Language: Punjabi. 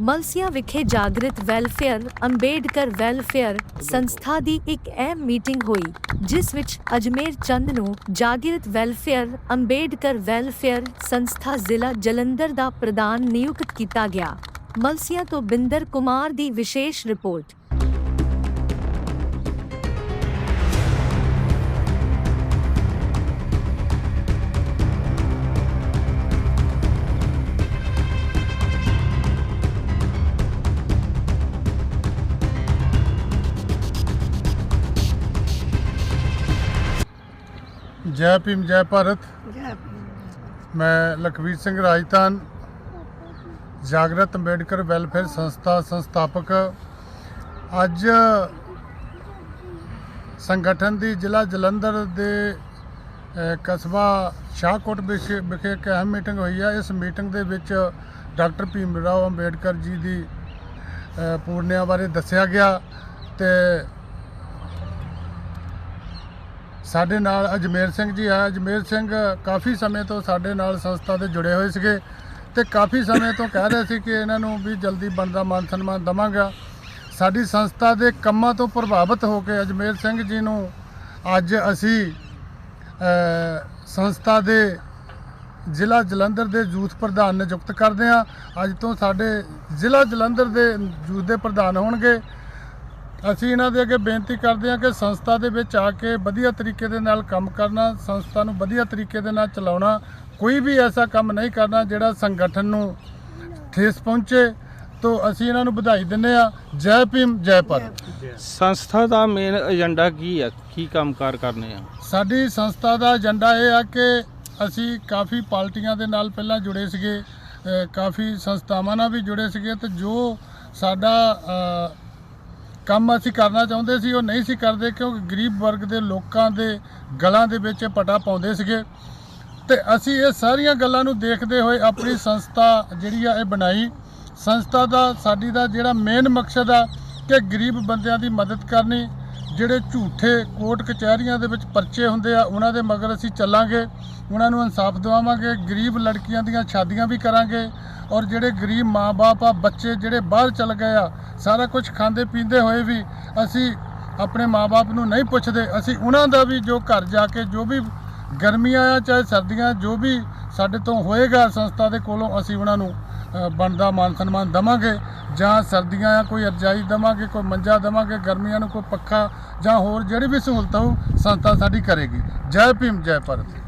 ਮਲਸੀਆ ਵਿਖੇ ਜਾਗਰਿਤ ਵੈਲਫੇਅਰ, ਅੰਬੇਡਕਰ ਵੈਲਫੇਅਰ ਸੰਸਥਾ ਦੀ ਇੱਕ ਅਹਿਮ ਮੀਟਿੰਗ ਹੋਈ, ਜਿਸ ਵਿੱਚ ਅਜਮੇਰ ਚੰਦ ਨੂੰ ਜਾਗਰਿਤ ਵੈਲਫੇਅਰ, ਅੰਬੇਡਕਰ ਵੈਲਫੇਅਰ ਸੰਸਥਾ ਜ਼ਿਲ੍ਹਾ ਜਲੰਧਰ ਦਾ ਪ੍ਰਧਾਨ ਨਿਯੁਕਤ ਕੀਤਾ ਗਿਆ। ਮਲਸੀਆ ਤੋਂ ਬਿੰਦਰ ਕੁਮਾਰ ਦੀ ਵਿਸ਼ੇਸ਼ ਰਿਪੋਰਟ। ਜੈ ਭੀਮ ਜੈ ਭਾਰਤ। ਮੈਂ ਲਖਵੀਰ ਸਿੰਘ ਰਾਜਤਾਨ ਜਾਗਰਤ ਅੰਬੇਡਕਰ ਵੈਲਫੇਅਰ ਸੰਸਥਾ ਸੰਸਥਾਪਕ। ਅੱਜ ਸੰਗਠਨ ਦੀ ਜ਼ਿਲ੍ਹਾ ਜਲੰਧਰ ਦੇ ਕਸਬਾ ਸ਼ਾਹਕੋਟ ਵਿਖੇ ਇੱਕ ਅਹਿਮ ਮੀਟਿੰਗ ਹੋਈ ਹੈ ਇਸ ਮੀਟਿੰਗ ਦੇ ਵਿੱਚ ਡਾਕਟਰ ਭੀਮ ਰਾਓ ਅੰਬੇਡਕਰ ਜੀ ਦੀ ਪੂਰਨਿਆਂ ਬਾਰੇ ਦੱਸਿਆ ਗਿਆ ਤੇ ਸਾਡੇ ਨਾਲ ਅਜਮੇਰ ਸਿੰਘ ਜੀ ਆ ਅਜਮੇਰ ਸਿੰਘ ਕਾਫੀ ਸਮੇਂ ਤੋਂ ਸਾਡੇ ਨਾਲ ਸੰਸਥਾ ਦੇ ਜੁੜੇ ਹੋਏ ਸੀਗੇ ਤੇ ਕਾਫੀ ਸਮੇਂ ਤੋਂ ਕਹਿ ਰਹੇ ਸੀ ਕਿ ਇਹਨਾਂ ਨੂੰ ਵੀ ਜਲਦੀ ਬਣਦਾ ਮਾਨ ਸਨਮਾਨ ਦਵਾਂਗਾ। ਸਾਡੀ ਸੰਸਥਾ ਦੇ ਕੰਮਾਂ ਤੋਂ ਪ੍ਰਭਾਵਿਤ ਹੋ ਕੇ ਅਜਮੇਰ ਸਿੰਘ ਜੀ ਨੂੰ ਅੱਜ ਅਸੀਂ ਸੰਸਥਾ ਦੇ ਜ਼ਿਲ੍ਹਾ ਜਲੰਧਰ ਦੇ ਯੂਥ ਪ੍ਰਧਾਨ ਨਿਯੁਕਤ ਕਰਦੇ ਹਾਂ। ਅੱਜ ਤੋਂ ਸਾਡੇ ਜ਼ਿਲ੍ਹਾ ਜਲੰਧਰ ਦੇ ਯੂਥ ਦੇ ਪ੍ਰਧਾਨ ਹੋਣਗੇ। ਅਸੀਂ ਇਹਨਾਂ ਦੇ ਅੱਗੇ ਬੇਨਤੀ ਕਰਦੇ ਹਾਂ ਕਿ ਸੰਸਥਾ ਦੇ ਵਿੱਚ ਆ ਕੇ ਵਧੀਆ ਤਰੀਕੇ ਦੇ ਨਾਲ ਕੰਮ ਕਰਨਾ ਸੰਸਥਾ ਨੂੰ ਵਧੀਆ ਤਰੀਕੇ ਦੇ ਨਾਲ ਚਲਾਉਣਾ ਕੋਈ ਵੀ ਐਸਾ ਕੰਮ ਨਹੀਂ ਕਰਨਾ ਜਿਹੜਾ ਸੰਗਠਨ ਨੂੰ ਠੇਸ ਪਹੁੰਚੇ। ਤੋਂ ਅਸੀਂ ਇਹਨਾਂ ਨੂੰ ਵਧਾਈ ਦਿੰਦੇ ਆ ਜੈ ਭੀਮ ਜੈ ਭਾਰਤ। ਸੰਸਥਾ ਦਾ ਮੇਨ ਏਜੰਡਾ ਕੀ ਹੈ? ਕੀ ਕੰਮਕਾਰ ਕਰਨੇ ਆ? ਸਾਡੀ ਸੰਸਥਾ ਦਾ ਏਜੰਡਾ ਇਹ ਆ ਕਿ ਅਸੀਂ ਕਾਫੀ ਪਾਰਟੀਆਂ ਦੇ ਨਾਲ ਪਹਿਲਾਂ ਜੁੜੇ ਸੀਗੇ ਕਾਫੀ ਸੰਸਥਾਵਾਂ ਨਾਲ ਵੀ ਜੁੜੇ ਸੀਗੇ ਤੇ ਜੋ ਸਾਡਾ ਕੰਮ ਅਸੀਂ ਕਰਨਾ ਚਾਹੁੰਦੇ ਸੀ, ਉਹ ਨਹੀਂ ਸੀ ਕਰਦੇ ਕਿਉਂਕਿ ਗਰੀਬ ਵਰਗ ਦੇ ਲੋਕਾਂ ਦੇ ਗਲਾਂ ਦੇ ਵਿੱਚ ਪਟਾ ਪਾਉਂਦੇ ਸੀਗੇ। ਤੇ ਅਸੀਂ ਇਹ ਸਾਰੀਆਂ ਗੱਲਾਂ ਨੂੰ ਦੇਖਦੇ ਹੋਏ ਆਪਣੀ ਸੰਸਥਾ ਜਿਹੜੀ ਆ ਇਹ ਬਣਾਈ। ਸੰਸਥਾ ਦਾ, ਸਾਡੀ ਦਾ ਜਿਹੜਾ ਮੇਨ ਮਕਸਦ ਆ ਕਿ ਗਰੀਬ ਬੰਦਿਆਂ ਦੀ ਮਦਦ ਕਰਨੀ ਜਿਹੜੇ ਝੂਠੇ ਕੋਰਟ ਕਚਹਿਰੀਆਂ ਦੇ ਵਿੱਚ ਪਰਚੇ ਹੁੰਦੇ ਆ, ਉਹਨਾਂ ਦੇ ਮਗਰ ਅਸੀਂ ਚੱਲਾਂਗੇ, ਉਹਨਾਂ ਨੂੰ ਇਨਸਾਫ ਦਿਵਾਵਾਂਗੇ, ਗਰੀਬ ਲੜਕੀਆਂ ਦੀਆਂ ਸ਼ਾਦੀਆਂ ਵੀ ਕਰਾਂਗੇ ਔਰ ਜਿਹੜੇ ਗਰੀਬ ਮਾਪੇ ਆ, ਬੱਚੇ ਜਿਹੜੇ ਬਾਹਰ ਚਲ ਗਏ ਆ, ਸਾਰਾ ਕੁਝ ਖਾਂਦੇ ਪੀਂਦੇ ਹੋਏ ਵੀ ਅਸੀਂ ਆਪਣੇ ਮਾਪੇ ਨੂੰ ਨਹੀਂ ਪੁੱਛਦੇ, ਅਸੀਂ ਉਹਨਾਂ ਦਾ ਵੀ ਜੋ ਘਰ ਜਾ ਕੇ ਜੋ ਵੀ ਗਰਮੀਆਂ ਆ, ਚਾਹੇ ਸਰਦੀਆਂ, ਜੋ ਵੀ ਸਾਡੇ ਤੋਂ ਹੋਏਗਾ ਸੰਸਥਾ ਦੇ ਕੋਲੋਂ ਅਸੀਂ ਉਹਨਾਂ ਨੂੰ ਬਣਦਾ ਮਾਨ ਸਨਮਾਨ ਦਵਾਂਗੇ ਜਾਂ ਸਰਦੀਆਂ ਆ ਕੋਈ ਅਰਜਾਈ ਦਵਾਂਗੇ, ਕੋਈ ਮੰਜਾ ਦਵਾਂਗੇ, ਗਰਮੀਆਂ ਨੂੰ ਕੋਈ ਪੱਖਾ ਜਾਂ ਹੋਰ ਜਿਹੜੀ ਵੀ ਸਹੂਲਤ ਹੋਊ, ਸੰਸਥਾ ਸਾਡੀ ਕਰੇਗੀ। ਜੈ ਭੀਮ, ਜੈ ਭਾਰਤ।